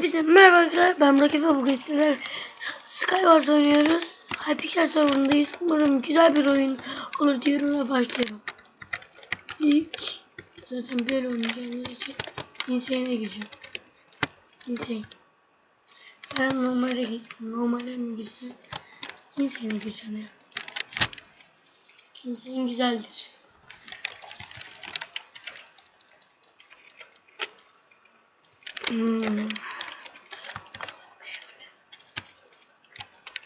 Hepinize merhaba arkadaşlar. Ben Burak Efe. Bugün sizlerle Skywars oynuyoruz. Hypixel serverındayız. Umarım güzel bir oyun olur diyorum ve başlıyorum. İlk zaten böyle oynayacağımız için Insane'e gireceğim. Insane. Ben normale git. Normale mi girsem? Insane'e gireceğim ya. Insane güzeldir. Hmm.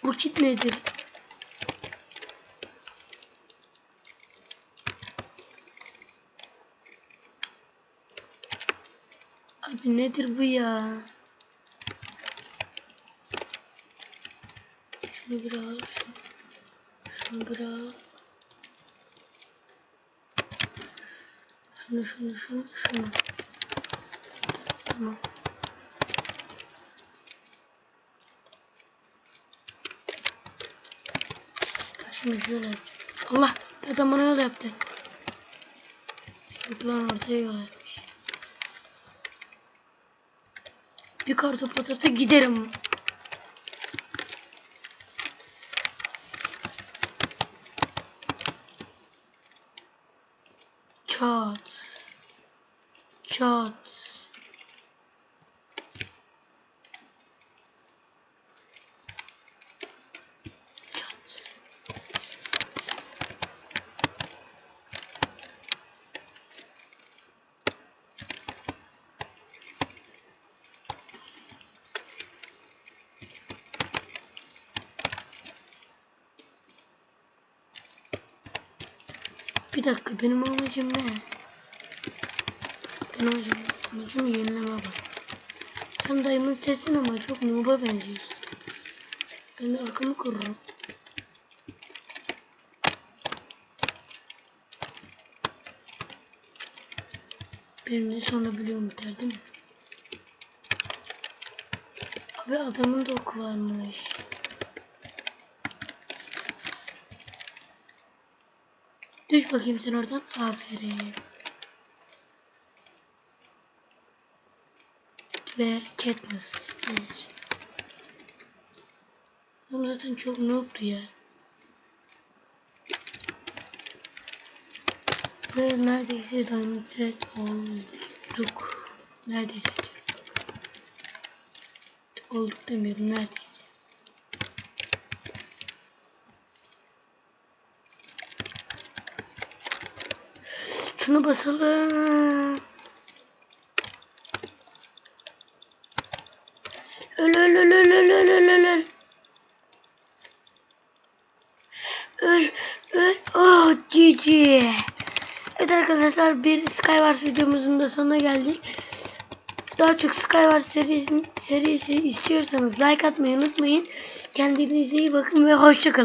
Bu kit nedir? Abi nedir bu ya? Şunu bir al. Şunu, şunu bir al. Şunu şunu şunu şunu. Tamam. Şimdi şöyle. Allah! Adam bana yol yaptı. Yok lan ortaya yol yapmış. Bir kartopu patata giderim. Çat. Çat. Bir dakika benim amacım ne? Benim amacım, amacım yenileme bak. Sen dayımın sesin ama çok noob'a benziyorsun. Ben de arkamı korurum. Ne sonra biliyorum biter değil mi? Abi adamın da oku varmış. Düş bakayım sen oradan. Aferin. Ve Katniss. Evet. Adam zaten çok noob'du ya. Ve neredeyse diamond olduk. Neredeyse. Olduk demiyorum neredeyse. Şunu basalım. Öl öl öl öl öl öl öl öl. Öl öl. Oh ah, GG. Evet arkadaşlar bir Skywars videomuzun da sonuna geldik. Daha çok Skywars serisi, serisi istiyorsanız like atmayı unutmayın. Kendinize iyi bakın ve hoşçakalın.